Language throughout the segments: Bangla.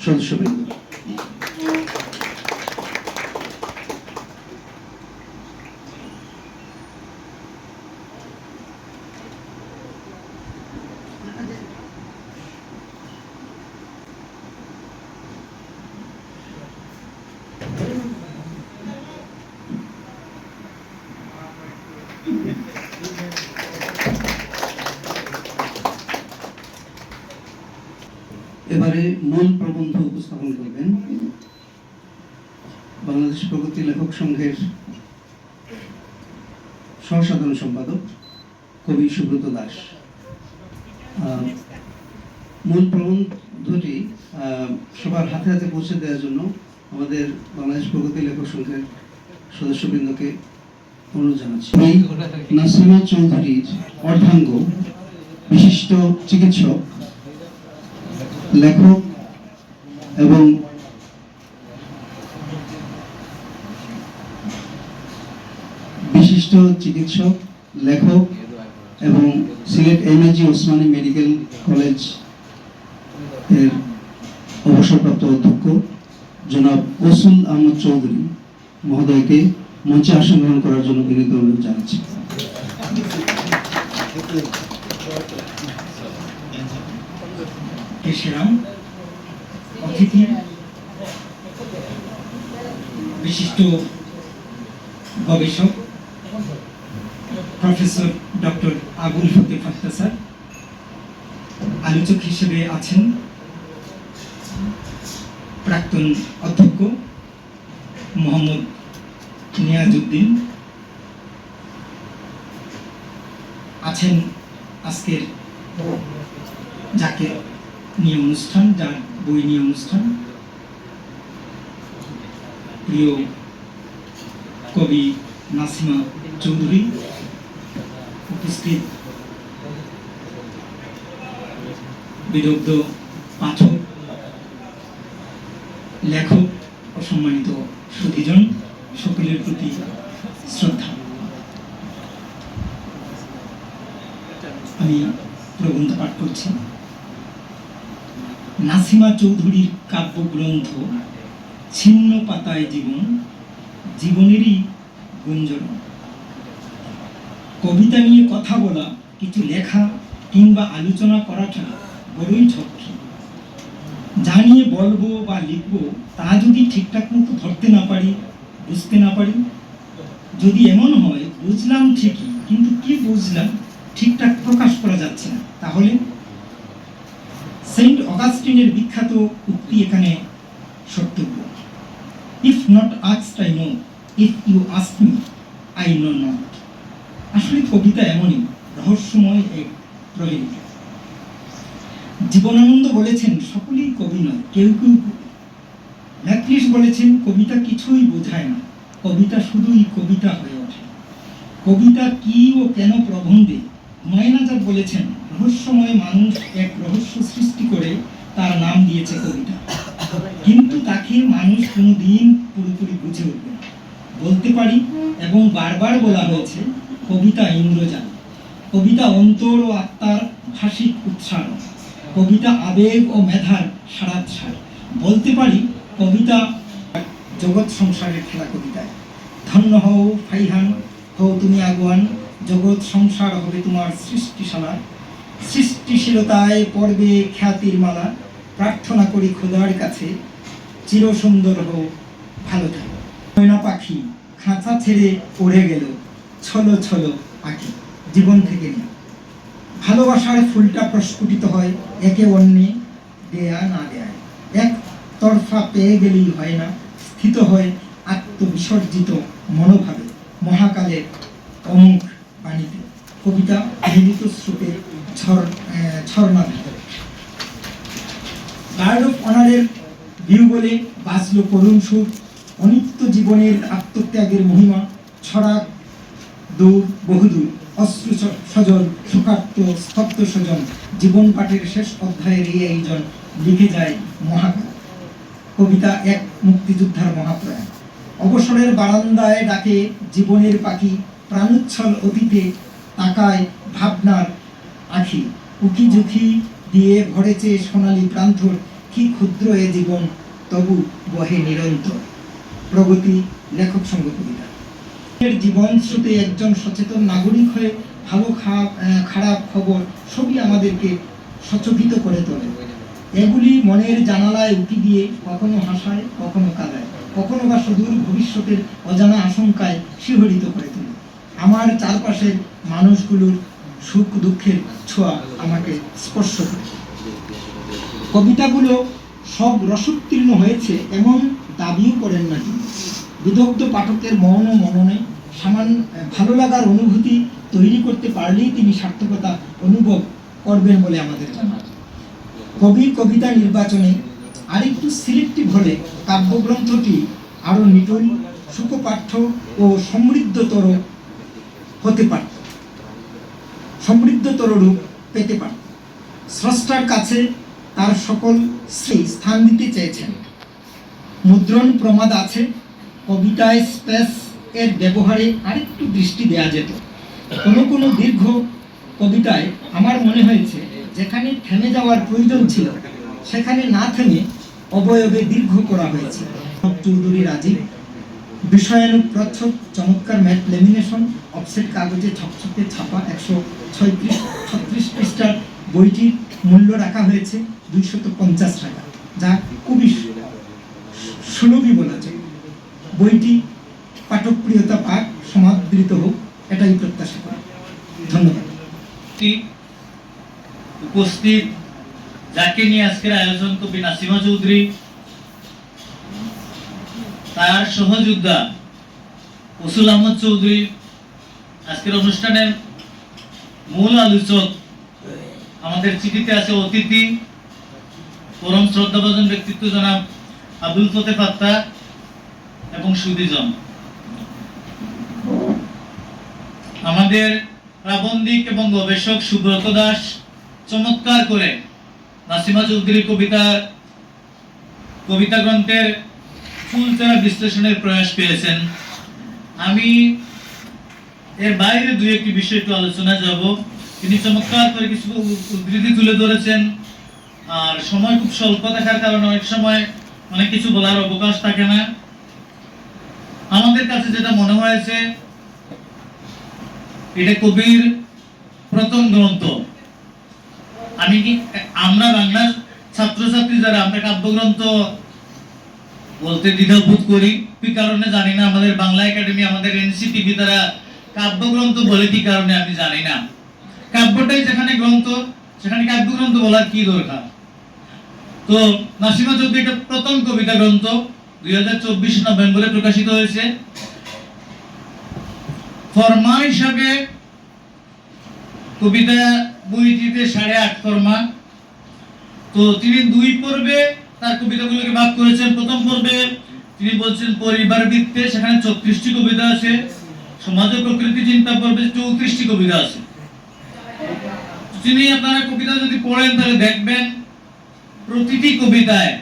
সদস্যবৃন্দ এবারে মূল প্রবন্ধ উপস্থাপন করবেন বাংলাদেশ প্রগতি লেখক সংঘের সহসাধারণ সম্পাদক কবি সুব্রত দাস। মূল প্রবন্ধটি সবার হাতে হাতে পৌঁছে দেওয়ার জন্য আমাদের বাংলাদেশ প্রগতি লেখক সংঘের সদস্যবৃন্দকে অনুরোধ জানাচ্ছি। নাসিমা চৌধুরীর অর্ধাঙ্গ, বিশিষ্ট চিকিৎসক, লেখক এবং বিশিষ্ট চিকিৎসক, লেখক এবং সিলেট এমএজি ওসমানী মেডিকেল কলেজের অবসরপ্রাপ্ত অধ্যক্ষ জনাব ওসুল আহমদ চৌধুরী মহোদয়কে মঞ্চে আসন করার জন্য বিনীত অনুরোধ জানাচ্ছি। বিশিষ্ট গবেষক? Professor doctor Abul Fateh Akhtar sir, আলোচক হিসেবে আছেন প্রাক্তন অধ্যক্ষ মোহাম্মদ নিয়াজউদ্দিন। আছেন আজকের যাকে নিয়ে অনুষ্ঠান, যার বই নিয়ে অনুষ্ঠান। প্রিয় কবি নাসিমা চৌধুরী উপস্থিত। বিদগ্ধ পাঠক, লেখক ও সম্মানিত সুধীজন সকলের প্রতি শ্রদ্ধা। আমি প্রবন্ধ পাঠ করছি। নাসিমা চৌধুরীর কাব্যগ্রন্থ, ছিন্ন পাতায় জীবন, জীবনেরই গুঞ্জন। কবিতা নিয়ে কথা বলা, কিছু লেখা কিংবা আলোচনা করাটা বড়ই ঠকি যা নিয়ে বলব বা লিখব, তা যদি ঠিকঠাক মতো ধরতে না পারি, বুঝতে না পারি, যদি এমন হয়, বুঝলাম ঠিকই, কিন্তু কি বুঝলাম, ঠিকঠাক প্রকাশ করা যাচ্ছে না। তাহলে? সেন্ট অগাস্টিনের বিখ্যাত উক্তি এখানে সত্যব্য। If not asked I know, if you ask me, I know not. আসলে কবিতা এমনই, রহস্যময় এক প্রলেপ জীবনানন্দ বলেছেন, সকলেই কবি নয়, কেউ কেউ কবি। বলেছেন, কবিতা কিছুই বোঝায় না, কবিতা শুধুই কবিতা হয়ে ওঠে। কবিতা কি ও কেন প্রবন্ধে? ময়নাজার বলেছেন, রহস্যময় মানুষ এক রহস্য সৃষ্টি করে, তার নাম দিয়েছে কবিতা। কিন্তু তাকে মানুষ কোনো দিন পুরোপুরি বুঝে উঠবে না। বলতে পারি, এবং বারবার বলা হয়েছে কবিতা ইন্দ্রজাল। কবিতা অন্তর ও আত্মার ভাষিক উচ্চারণ। কবিতা আবেগ ও মেধার সারাৎসার বলতে পারি, কবিতা জগৎ সংসারের খেলা কবিতায়। ধন্য হও ফাইহান, হও তুমি আগুয়ান, জগৎ সংসার হবে তোমার সৃষ্টিশালা। সৃষ্টিশীলতায় পর্বে খ্যাতির মালা। প্রার্থনা করি খোদার কাছে চির সুন্দর হও ভালো থাকো। ময়না পাখি, খাঁচা ছেড়ে উড়ে গেল। ছলো ছলো আঁকি জীবন থেকে নিয়ে। ভালোবাসার ফুলটা প্রস্ফুটিত হয়, একে অন্যে দেয়া না দেয় এক তরফা পেয়ে গেলেই হয় না, স্থিত হয় আত্মবিসর্জিত মনোভাবে মহাকালের অমুক বাণীতে। কবিতা মিলিত স্রোতে ঝর ঝর্ণা ভিতরে গার্ড অফ অনারের ভিউ বলে বাঁচল করুণ সুর অনিত্য জীবনের আত্মত্যাগের মহিমা, ছড়া দূর বহুদূর অশ্রু স- সজল শোকার্ত স্তব্ধ সজন জীবন পাঠের শেষ অধ্যায়ের এই এইজন লিখে যায় মহাকাল। কবিতা এক মুক্তিযোদ্ধার মহাপ্রয়াণ। অবসরের বারান্দায় ডাকে জীবনের পাখি, প্রাণোচ্ছল অতীতে তাকায় ভাবনার আখি। উকি ঝুঁকি দিয়ে ভরেছে সোনালী প্রান্তর, কি ক্ষুদ্র এ জীবন, তবু বহে নিরন্তর। প্রগতি লেখক সঙ্গ কবিতা। জীবন স্রোতে একজন সচেতন নাগরিক হয়ে ভালো খারাপ খবর সবই আমাদেরকে সচকিত করে তোলে। এগুলি মনের জানালায় উকি দিয়ে কখনো হাসায়, কখনো কাদায়, কখনো বা সুদূর ভবিষ্যতের অজানা আশঙ্কায় শিহরিত করে তোলে। আমার চারপাশের মানুষগুলোর সুখ দুঃখের ছোঁয়া আমাকে স্পর্শ করে। কবিতাগুলো সব রসোত্তীর্ণ হয়েছে, এমন দাবিও করেন না বিদগ্ধ পাঠকের মন ও মননে সামান্য ভালো লাগার অনুভূতি তৈরি করতে পারলেই তিনি সার্থকতা অনুভব করবেন বলে আমাদের জানা কবি, কবিতা নির্বাচনে আরেকটু সিলেক্টিভ হলে কাব্যগ্রন্থটি আরও নিটল সুখপাঠ্য ও সমৃদ্ধতর হতে পারত। সমৃদ্ধতর রূপ পেতে পারত। স্রষ্টার কাছে তার সকল শ্রী স্থান দিতে চেয়েছেন। মুদ্রণ প্রমাদ আছে কবিতায় স্পেস এর ব্যবহারে আরেকটু দৃষ্টি দেওয়া যেত। কোনো কোনো দীর্ঘ কবিতায় আমার মনে হয়েছে, যেখানে থেমে যাওয়ার প্রয়োজন ছিল, সেখানে না থেমে অবয়বে দীর্ঘ করা হয়েছে। চৌধুরী রাজীব বিষয়ানুক প্রচ্ছদ চমৎকার ম্যাট লেমিনেশন, অফসেট কাগজে ছকছকে ছাপা একশো ছয়ত্রিশ, ছত্রিশ পৃষ্ঠার বইটির মূল্য রাখা হয়েছে দুইশত পঞ্চাশ টাকা, যা খুবই সুলভই বলা বইটি পাঠকপ্রিয়তা পাক সমাদৃত হোক, এটাই প্রত্যাশা করি। ধন্যবাদ। উপস্থিত, যাকে নিয়ে আজকের আয়োজন কবি নাসিমা চৌধুরী, তার সহযোদ্ধা উসুল আহমদ চৌধুরী, আজকের অনুষ্ঠানের মূল আলোচক আমাদের চিঠিতে আছে অতিথি, পরম শ্রদ্ধাভাজন ব্যক্তিত্ব জনাব আব্দুল ফতে ফাত্তা এবং সুদীজন। আমাদের প্রাবন্ধিক এবং গবেষক সুব্রত দাস চমৎকার করে নাসিমা চৌধুরী কবিতার কবিতা গ্রন্থের ফুলচারা বিশ্লেষণের প্রয়াস পেয়েছেন। আমি এর বাইরে দুই একটি বিষয় একটু আলোচনা যাব। তিনি চমৎকার করে কিছু উদ্ধৃতি তুলে ধরেছেন। আর সময় খুব স্বল্প থাকার কারণে অনেক সময় অনেক কিছু বলার অবকাশ থাকে না। আমাদের কাছে যেটা মনে হয়েছে, এটা কবির প্রথম গ্রন্থ। আমি কি, আমরা বাংলা ছাত্রছাত্রী যারা, আমরা কাব্যগ্রন্থ বলতে দ্বিধাবোধ করি, কি কারণে জানি না, আমাদের বাংলা একাডেমি, আমাদের এনসিটিভি তারা কাব্যগ্রন্থ বলে কি কারণে আমি জানি না। কাব্যটাই যেখানে গ্রন্থ, সেখানে কাব্যগ্রন্থ বলার কি দরকার? তো নাসিমা চৌধুরী, এটা প্রথম কবিতা গ্রন্থ। দুই হাজার চব্বিশ নভেম্বরে প্রকাশিত হয়েছে। ফরমা হিসাবে কবিতা বইটিতে সাড়ে আট ফরমা। তো তিনি দুই পর্বে তার কবিতাগুলোকে ভাগ করেছেন। প্রথম পর্বে তিনি বলছেন, পরিবার বৃত্তে সেখানে ছত্রিশটি কবিতা আছে। সমাজ প্রকৃতি চিন্তা পর্বে চৌত্রিশটি কবিতা আছে। তিনি আপনারা কবিতা যদি পড়েন, তাহলে দেখবেন প্রতিটি কবিতায়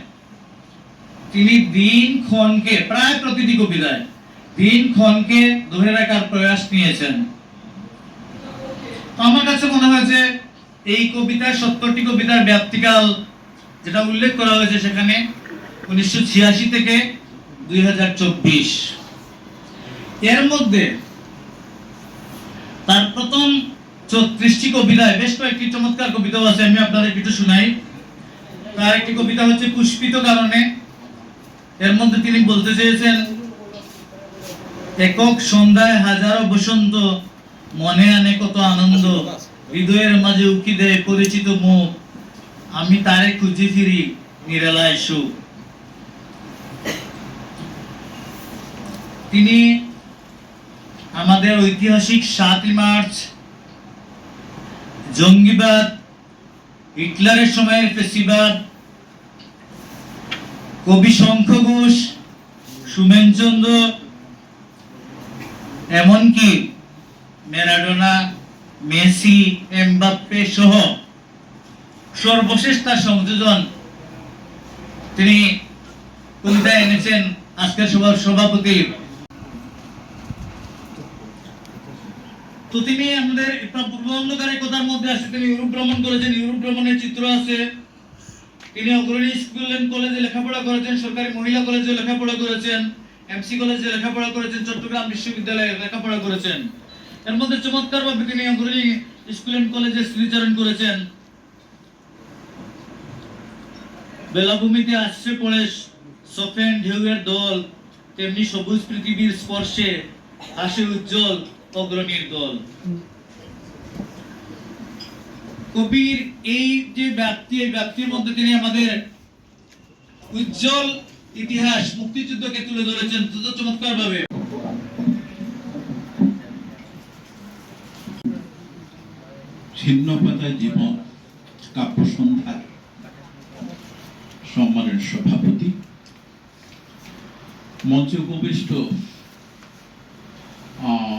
তিনি দিন ক্ষণকে প্রায় প্রতিটি কবিতায় দিন ক্ষণকে ধরে রাখার প্রয়াস নিয়েছেন। আমার কাছে মনে হয়েছে এই কবিতার সত্তরটি কবিতার ব্যাপ্তিকাল যেটা উল্লেখ করা হয়েছে সেখানে উনিশশো ছিয়াশি থেকে দুই হাজার চব্বিশ। এর মধ্যে তার প্রথম চৌত্রিশটি কবিতায়, বেশ কয়েকটি চমৎকার কবিতাও আছে, আমি আপনাদের কিছু শুনাই। তার একটি কবিতা হচ্ছে পুষ্পিত কারণে এর মধ্যে তিনি বলতে চেয়েছেন, একক সন্ধ্যায় হাজারো বসন্ত, মনে আনে কত আনন্দ, হৃদয়ের মাঝে উকি দেয় পরিচিত মুখ, আমি তারে খুঁজে ফিরি নিরালায় সুখ। তিনি আমাদের ঐতিহাসিক সাতই মার্চ, জঙ্গিবাদ, হিটলারের সময়ের ফেসিবাদ কবি শঙ্খ ঘোষ সুমেনচন্দ্র এমনকি ম্যারাডোনা, মেসি, এমবাপ্পে সহ সর্বশেষ তার সংযোজন তিনি কবিতায় এনেছেন আজকের সভার সভাপতি। তো তিনি আমাদের একটা পূর্ব অন্ধকারের কথার মধ্যে আছে, তিনি ইউরোপ ভ্রমণ করেছেন ইউরোপ ভ্রমণের চিত্র আছে। তিনি অগ্রণী স্কুল এন্ড কলেজে লেখাপড়া করেছেন, সরকারি মহিলা কলেজে লেখাপড়া করেছেন এমসি কলেজে লেখাপড়া করেছেন, চট্টগ্রাম বিশ্ববিদ্যালয়ে লেখাপড়া করেছেন। এর মধ্যে চমৎকার ভাবে তিনি অগ্রণী স্কুল এন্ড কলেজে স্মৃতিচারণ করেছেন। বেলাভূমিতে আসছে পড়ে সফেন ঢেউয়ের দল, তেমনি সবুজ পৃথিবীর স্পর্শে হাসে উজ্জ্বল অগ্রণীর দল। কবির এই যে ব্যাপ্তি এই ব্যাপ্তির মধ্যে তিনি আমাদের উজ্জ্বল ইতিহাস মুক্তিযুদ্ধকে তুলে ধরেছেন চমৎকার ভাবে ছিন্ন পাতায় জীবন কাব্য সন্ধ্যার সম্মানের সভাপতি মঞ্চে উপবিষ্ট আহ,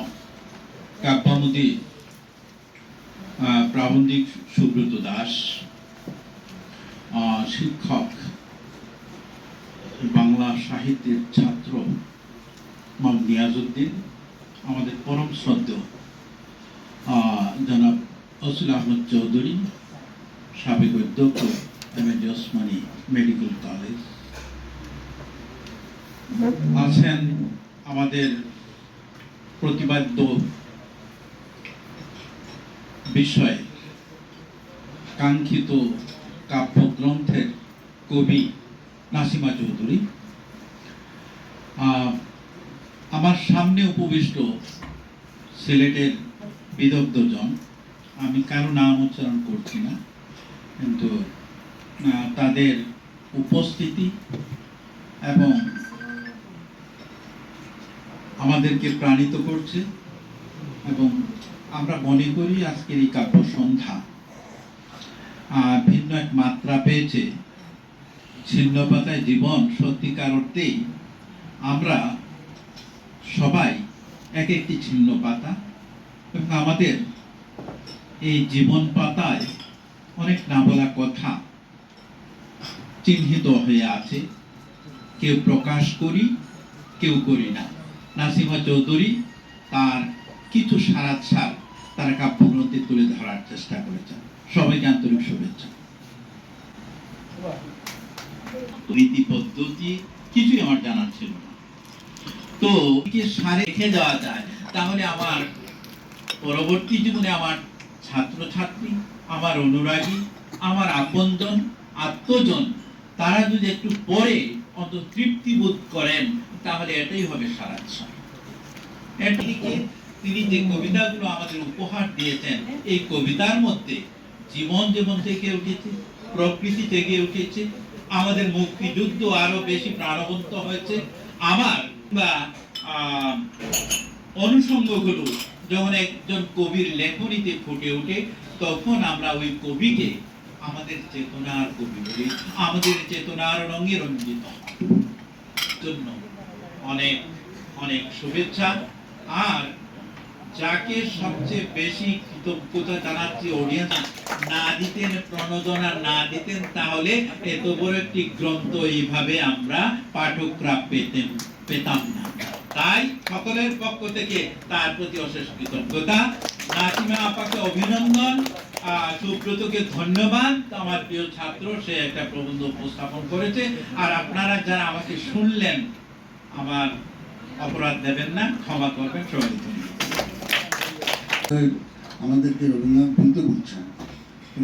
প্রাবন্ধিক সুব্রত দাস শিক্ষক, বাংলা সাহিত্যের ছাত্র মাম নিয়াজউদ্দিন, আমাদের পরম শ্রদ্ধেয় জনাব অসুল আহমদ চৌধুরী, সাবেক অধ্যক্ষ M A Osmani medical college. আছেন আমাদের প্রতিবাদ্য বিষয়। কাঙ্ক্ষিত কাব্যগ্রন্থের কবি নাসিমা চৌধুরী। আমার সামনে উপবিষ্ট সিলেটের বিদগ্ধজন। আমি কারও নাম উচ্চারণ করছি না, কিন্তু তাদের উপস্থিতি এবং আমাদেরকে প্রাণিত করছে এবং আমরা মনে করি আজকের এই কাব্য সন্ধ্যা ভিন্ন এক মাত্রা পেয়েছে। ছিন্ন পাতায় জীবন সত্যিকার অর্থেই আমরা সবাই এক একটি ছিন্ন পাতা এবং আমাদের এই জীবন পাতায় অনেক না বলা কথা চিহ্নিত হয়ে আছে। কেউ প্রকাশ করি, কেউ করি না। নাসিমা চৌধুরী তার কিছু সারাত সার তার কাব্যগ্রন্থে তুলে ধরার চেষ্টা করেছেন। সবাইকে আন্তরিক শুভেচ্ছা। রীতি পদ্ধতি কিছুই আমার জানা ছিল না। তো সারে রেখে যাওয়া যায়? তাহলে আমার পরবর্তী জীবনে আমার ছাত্রছাত্রী, আমার অনুরাগী, আমার আপনজন, আত্মজন, তারা যদি একটু পরে অত তৃপ্তি বোধ করেন, তাহলে এটাই হবে সারাচ্ছা এটিকে তিনি যে কবিতাগুলো আমাদের উপহার দিয়েছেন, এই কবিতার মধ্যে জীবন যেমন থেকে উঠেছে, প্রকৃতি থেকে উঠেছে, আমাদের মুক্তিযুদ্ধ আরও বেশি প্রাণবন্ত হয়েছে। আমার বা অনুষঙ্গগুলো যখন একজন কবির লেখনীতে ফুটে ওঠে, তখন আমরা ওই কবিকে আমাদের চেতনার কবি বলি। আমাদের চেতনার রঙে রঞ্জিত জন্য অনেক অনেক শুভেচ্ছা। আর যাকে সবচেয়ে বেশি কৃতজ্ঞতা জানাচ্ছি অডিয়েন্স না দিতেন প্রণোদনা, না দিতেন, তাহলে এত বড় একটি গ্রন্থ এইভাবে আমরা পাঠকরা পেতেন, পেতাম না। তাই সকলের পক্ষ থেকে তার প্রতি অশেষ কৃতজ্ঞতা। নাসিমা আপাকে অভিনন্দন। সুব্রতকে ধন্যবাদ। আমার প্রিয় ছাত্র, সে একটা প্রবন্ধ উপস্থাপন করেছে। আর আপনারা যারা আমাকে শুনলেন, আমার অপরাধ দেবেন না, ক্ষমা করবেন সবাই আমাদেরকে রবীন্দ্রনাথ কিন্তু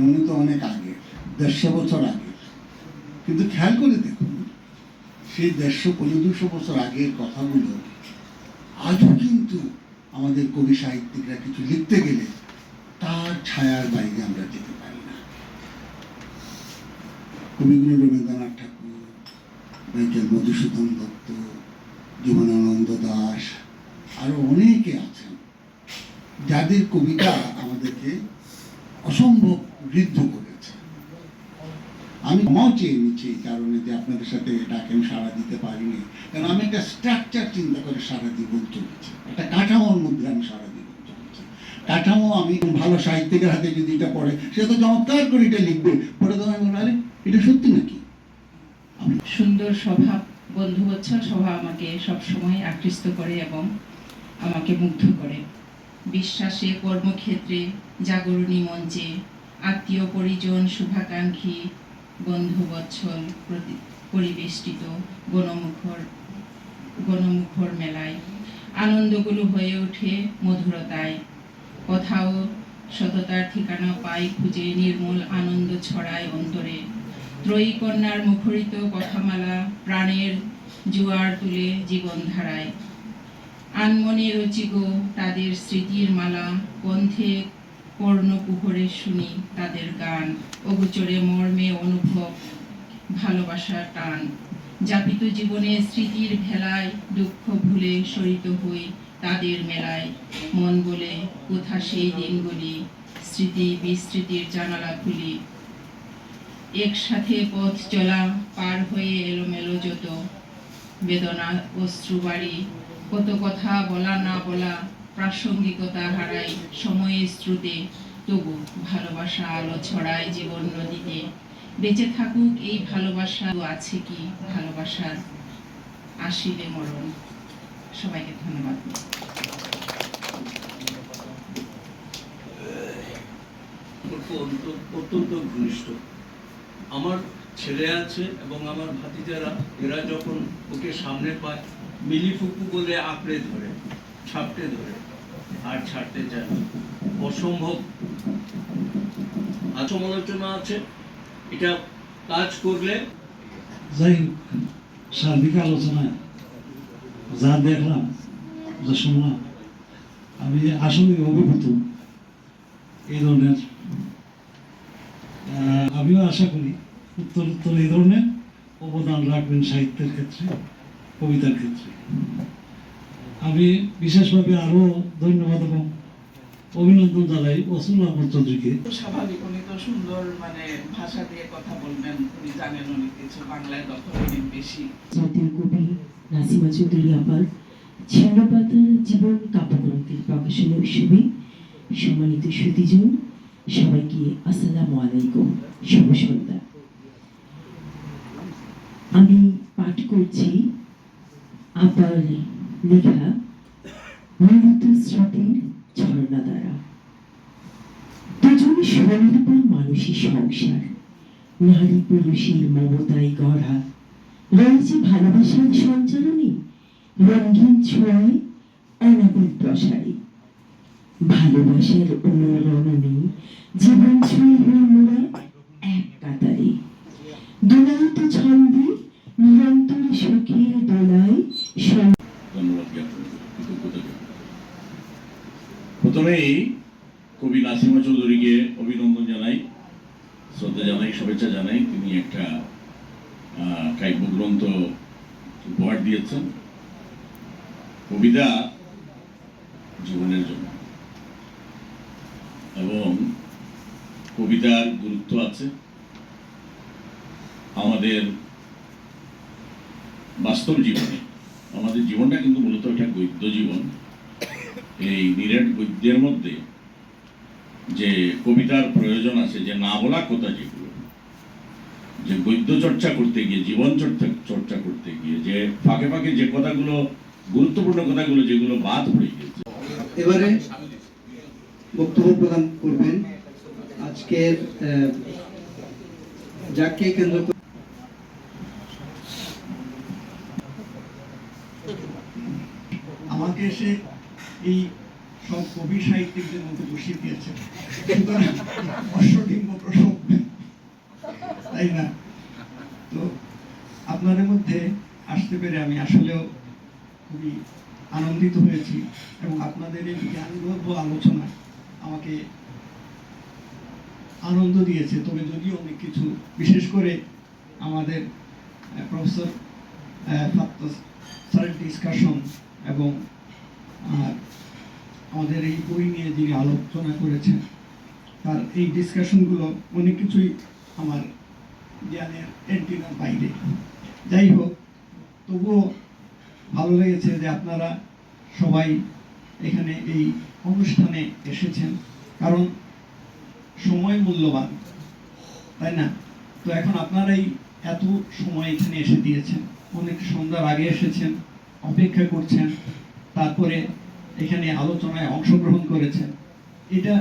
উনি তো অনেক আগে, দেড়শো বছর আগে। কিন্তু খেয়াল করে দেখুন, সেই দেড়শো পনেরো, দুশো বছর আগের কথাগুলো আজও কিন্তু আমাদের কবি সাহিত্যিকরা কিছু লিখতে গেলে তার ছায়ার বাইরে আমরা যেতে পারি না। কবিগুলো রবীন্দ্রনাথ ঠাকুর মধুসূদন দত্ত জীবনানন্দ দাস, আরও অনেকে আছেন। যাদের কবিতা আমাদেরকে অসম্ভব ঋদ্ধ করেছে। আমি ক্ষমাও চেয়ে নিচ্ছি এই কারণে যে আপনাদের সাথে ডাকে আমি সাড়া দিতে পারিনি। কারণ আমি একটা স্ট্রাকচার চিন্তা করে সারা জীবন চলেছি। একটা কাঠামোর মধ্যে আমি সারা জীবন চলেছি। কাঠামো আমি ভালো সাহিত্যিকের হাতে যদি এটা পড়ে, সে তো চমৎকার করে এটা লিখবে। পড়ে তো আমি মনে এটা সত্যি নাকি? সুন্দর স্বভাব বন্ধুবৎসল স্বভাব আমাকে সবসময় আকৃষ্ট করে এবং আমাকে মুগ্ধ করে। বিশ্বাসে কর্মক্ষেত্রে জাগরণী মঞ্চে আত্মীয় পরিজন শুভাকাঙ্ক্ষী বন্ধুবৎসল পরিবেষ্টিত গণমুখর গণমুখর মেলায়। আনন্দগুলো হয়ে ওঠে মধুরতায়। কোথাও সততার ঠিকানা পায় খুঁজে নির্মূল আনন্দ ছড়ায় অন্তরে। ত্রয়ী কন্যার মুখরিত কথামালা প্রাণের জোয়ার তুলে জীবনধারায়। আনমনে রচিগো তাদের স্মৃতির মালা, কণ্ঠে কর্ণকুহরে শুনি তাদের গান। অগুচরে মর্মে অনুভব, ভালোবাসার টান। যাপিত জীবনে স্মৃতির ভেলায় দুঃখ ভুলে সরিত হই তাদের মেলায়। মন বলে, কোথা সেই দিনগুলি? স্মৃতি বিস্মৃতির জানালা খুলি। একসাথে পথ চলা, পার হয়ে এলোমেলো যত। বেদনা, অশ্রু বাড়ি কত কথা বলা না বলা প্রাসঙ্গিকতা হারাই সময়ের স্রোতে, তবু ভালোবাসা আলো ছড়ায় জীবন নদীতে। বেঁচে থাকুক এই ভালোবাসা, আছে কি ভালোবাসার আসিবে মরণ? সবাইকে ধন্যবাদ। অত্যন্ত ঘনিষ্ঠ। আমার ছেলে আছে এবং আমার ভাতিজারা, এরা যখন ওকে সামনে পায় মিলি ফুপু বলে আঁকড়ে ধরে, ছাপটে ধরে, আর ছাড়তে চায় অসম্ভব। আর সমালোচনা আছে। এটা কাজ করলে যাই সার্বিক আলোচনায় যা দেখলাম, যা শুনলাম, আমি আসলে অভিভূত এই ধরনের আমিও আশা করি উত্তর উত্তর এই ধরনের অবদান রাখবেন সাহিত্যের ক্ষেত্রে কবিতার ক্ষেত্রে। আমি বিশেষভাবে আরও ধন্যবাদ এবং অভিনন্দন জানাই ওসুল আহমদ চৌধুরীকে। স্বাভাবিক উনি তো সুন্দর মানে ভাষা দিয়ে কথা বলবেন উনি জানেন অনেক কিছু বাংলায় দখল অনেক বেশি। জাতীয় কবি নাসিমা চৌধুরী আপার ছিন্নপাতার জীবন কাব্যগ্রন্থের প্রকাশনী উৎসবে সম্মানিত সুদীজন সবাইকে আসসালামু আলাইকুম শুভ সন্ধ্যা। আমি পাঠ করছি আপার লেখা মূলত স্মৃতির ঝর্ণা দ্বারা। দুজন স্বনির্ভর মানুষের সংসার। নারী পুরুষের মমতায় গড়া। রয়েছে ভালোবাসার সঞ্চারণে রঙিন ছোঁয়ায় অনাবিল প্রসারে। ভালোবাসার অনুরণনে জীবন ছুঁয়ে হয়ে মোড়া কবি নাসিমা চৌধুরীকে অভিনন্দন জানাই, শ্রদ্ধা জানাই, শুভেচ্ছা জানাই। তিনি একটা কাব্যগ্রন্থ উপহার দিয়েছেন। কবিতা জীবনের জন্য। এবং কবিতার গুরুত্ব আছে। আমাদের বাস্তব জীবনে, আমাদের জীবনটা কিন্তু মূলত একটা গদ্য জীবন। এই নিরেট বৈদ্যের মধ্যে যে কবিতার প্রয়োজন আছে যে না বলা কথা যেগুলো যে গদ্য চর্চা করতে গিয়ে জীবন চর্চা চর্চা করতে গিয়ে যে ফাঁকে ফাঁকে যে কথাগুলো গুরুত্বপূর্ণ কথাগুলো যেগুলো বাদ পড়ে গিয়েছে। এবারে বক্তব্য প্রদান করবেন আজকের যাকে কেন্দ্র করে আমাকে এসে এই সব কবি সাহিত্যিকদের মধ্যে বসিয়ে দিয়েছে। সুতরাং অশ্বডিম্ব প্রসব তাই না? তো আপনাদের মধ্যে আসতে পেরে আমি আসলেও খুবই আনন্দিত হয়েছি এবং আপনাদের এই জ্ঞানগর্ভ আলোচনা আমাকে আনন্দ দিয়েছে। তবে যদিও অনেক কিছু, বিশেষ করে আমাদের প্রফেসর ফাত্ত স্যারের ডিসকাশন এবং আহ, আমাদের এই বই নিয়ে যিনি আলোচনা করেছেন তার এই ডিসকাশনগুলো অনেক কিছুই আমার জ্ঞানের এন্টিনার বাইরে। যাই হোক তবুও ভালো লেগেছে যে আপনারা সবাই এখানে এই অনুষ্ঠানে এসেছেন কারণ সময় মূল্যবান তাই না? তো এখন আপনারাই এত সময় এখানে এসে দিয়েছেন অনেক সন্ধ্যার আগে এসেছেন অপেক্ষা করছেন। তারপরে এখানে আলোচনায় অংশগ্রহণ করেছেন। এটা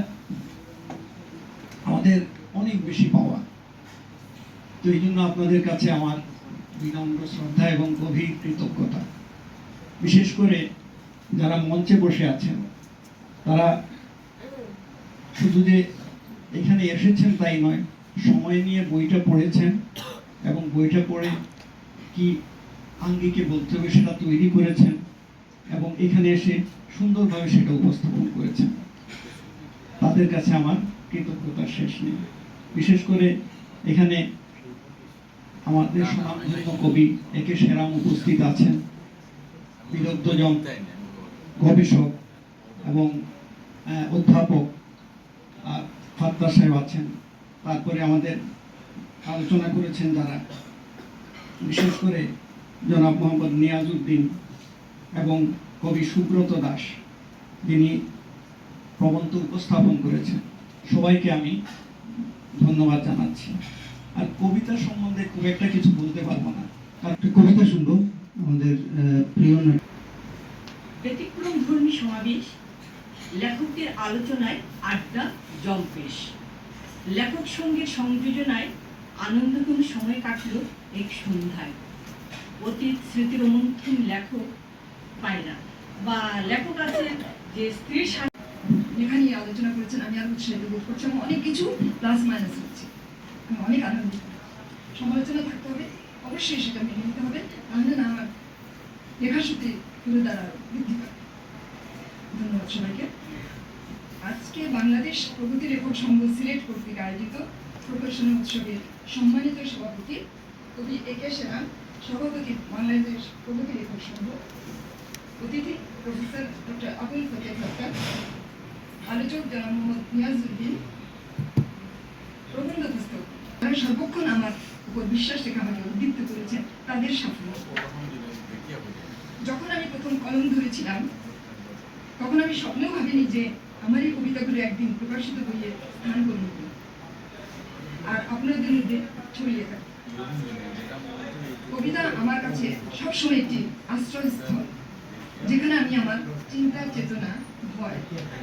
আমাদের অনেক বেশি পাওয়া। তো এই জন্য আপনাদের কাছে আমার বিনম্র শ্রদ্ধা এবং গভীর কৃতজ্ঞতা। বিশেষ করে যারা মঞ্চে বসে আছেন, তারা শুধু যে এখানে এসেছেন তাই নয়, সময় নিয়ে বইটা পড়েছেন এবং বইটা পড়ে কি আঙ্গিকে বলতে হবে সেটা তৈরি করেছেন। এবং এখানে এসে সুন্দরভাবে সেটা উপস্থাপন করেছেন। তাদের কাছে আমার কৃতজ্ঞতার শেষ নেই। বিশেষ করে এখানে আমাদের সুনামধন্য কবি একে সেরাম উপস্থিত আছেন বিদগ্ধজন গবেষক এবং অধ্যাপক ফাত্তা সাহেব আছেন। তারপরে আমাদের আলোচনা করেছেন যারা। বিশেষ করে জনাব মোহাম্মদ নিয়াজউদ্দিন এবং কবি সুব্রত দাস যিনি প্রবন্ধ উপস্থাপন করেছেন। সবাইকে আমি ধন্যবাদ জানাচ্ছি। আর কবিতা সম্বন্ধে খুব একটা কিছু বলতে পারব না। কারণ একটা কবিতা শুনব আমাদের প্রিয় ব্যতিক্রম ধর্মী সমাবেশ লেখকদের আলোচনায় আড্ডা জম্পেশ। লেখক সঙ্গীর সংযোজনায় আনন্দঘন সময় কাটল এক সন্ধ্যায়। অতীত স্মৃতির মন্থন লেখক পায় না। বা লেখক আছে যে স্ত্রীর সাথে লেখা আলোচনা করেছেন, আমি আরও উৎসাহিত বোধ করছি। এবং অনেক কিছু প্লাস মাইনাস হচ্ছে আমি অনেক আনন্দিত সমালোচনা থাকতে হবে, অবশ্যই সেটা মেনে নিতে হবে। তাহলে না আমার লেখার সাথে তুলে দ্বারা বৃদ্ধি পাবে। ধন্যবাদ সবাইকে। আজকে বাংলাদেশ প্রগতি লেখক সংঘ সিলেট কর্তৃক আয়োজিত প্রকাশনা উৎসবের সম্মানিত সভাপতি কবি একে সেনা সভাপতি বাংলাদেশ প্রগতি লেখক সংঘ। অতিথি প্রফেসর ডক্টর আবুল ফতেহ সরকার আলোচক জনাব মোহাম্মদ নিয়াজউদ্দিন, প্রবন্ধ পুস্তক তারা সর্বক্ষণ আমার উপর বিশ্বাস রেখে আমাকে উদ্দীপ্ত করেছেন, তাদের সাফল্য। যখন আমি প্রথম কলম ধরেছিলাম, তখন আমি স্বপ্নেও ভাবিনি যে আমার এই কবিতাগুলো একদিন প্রকাশিত বইয়ে স্থান নেবে আর আপনাদের মধ্যে ছড়িয়ে থাকবে। কবিতা আমার কাছে সবসময় একটি আশ্রয়স্থল। যেখানে আমি আমার চিন্তা, চেতনা, ভয়,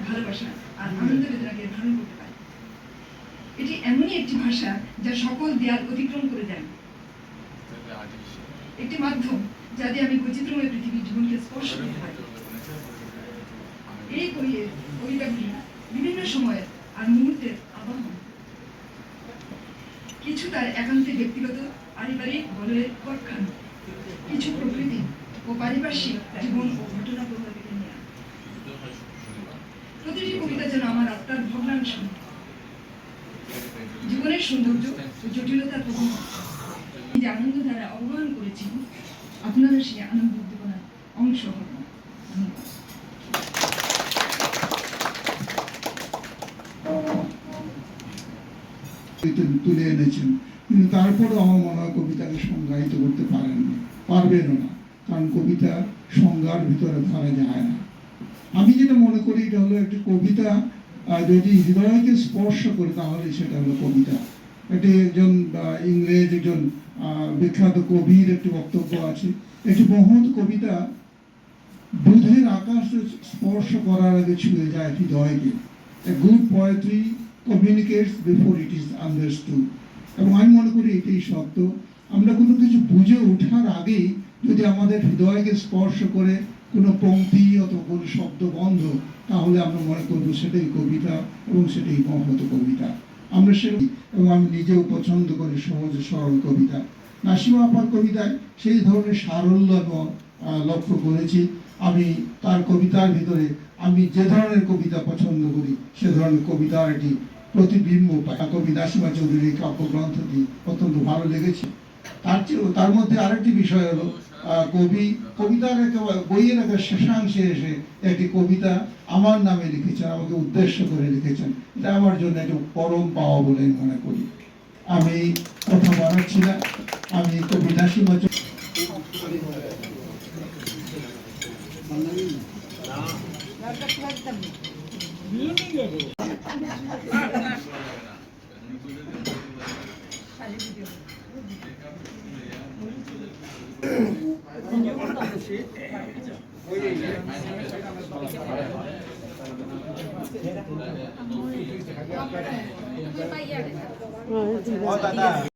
ভালোবাসা আর আনন্দ বেদনাকে ধারণ করতে পারি। এটি এমনই একটি ভাষা যা সকল দেয়াল অতিক্রম করে দেয়। একটি মাধ্যম যা দিয়ে আমি বৈচিত্র্যময় পৃথিবীর জীবনকে স্পর্শ করতে পারি। এই বইয়ের কবিতাগুলি বিভিন্ন সময়ের আর মুহূর্তের আবাহন। কিছু তার একান্তে ব্যক্তিগত, পারিবারিক বলয়ের উপাখ্যান কিছু প্রকৃতি ও পারিপার্শ্বিক জীবন ও ঘটনা প্রভাবিত নিয়ে। প্রতিটি কবিতা যেন আমার আত্মার ভগ্নাংশ। জীবনের সৌন্দর্য ও জটিলতার প্রথম। যে আনন্দ দ্বারা অবমান করেছি, আপনারা সেই আনন্দ উদ্দীপনার অংশ হবেন তুলে- এনেছেন। কিন্তু তারপরেও আমার মনে হয় কবিতাকে সংজ্ঞায়িত করতে পারেননি, পারবেনও না। কারণ কবিতা সংজ্ঞার ভিতরে ধরা যায় না। আমি যেটা মনে করি, এটা হলো একটি কবিতা যদি হৃদয়কে স্পর্শ করে, তাহলে সেটা হলো কবিতা। এটি একজন ইংরেজ একজন বিখ্যাত কবির একটি বক্তব্য আছে। একটি মহৎ কবিতা দুধের আকাশ স্পর্শ করার আগে ছুঁয়ে যায় হৃদয়কে। Good poetry communicates before it is understood. এবং আমি মনে করি এটাই সত্য। আমরা কোনো কিছু বুঝে ওঠার আগেই যদি আমাদের হৃদয়কে স্পর্শ করে কোনো পংক্তি অথবা কোনো শব্দ বন্ধ, তাহলে আমরা মনে করব সেটাই কবিতা এবং সেটাই মহৎ কবিতা। আমরা সে এবং আমি নিজেও পছন্দ করি সহজ সরল কবিতা। নাসিমা আপার কবিতায় সেই ধরনের সারল্য এবং লক্ষ্য করেছি। আমি তার কবিতার ভিতরে আমি যে ধরনের কবিতা পছন্দ করি, সে ধরনের কবিতার একটি প্রতিবিম্ব পাই কবি নাসিমা চৌধুরীর কাব্যগ্রন্থটি অত্যন্ত ভালো লেগেছে। তার চেয়েও, তার মধ্যে আরেকটি বিষয় হলো কবি কবিতার একেবারে বইয়ের একটা শেষাংশে এসে একটি কবিতা আমার নামে লিখেছেন আমাকে উদ্দেশ্য করে লিখেছেন। এটা আমার জন্য একটু পরম পাওয়া বলে মনে করি। আমি কথা বাড়াচ্ছি না আমি কবি নাসিম Oh,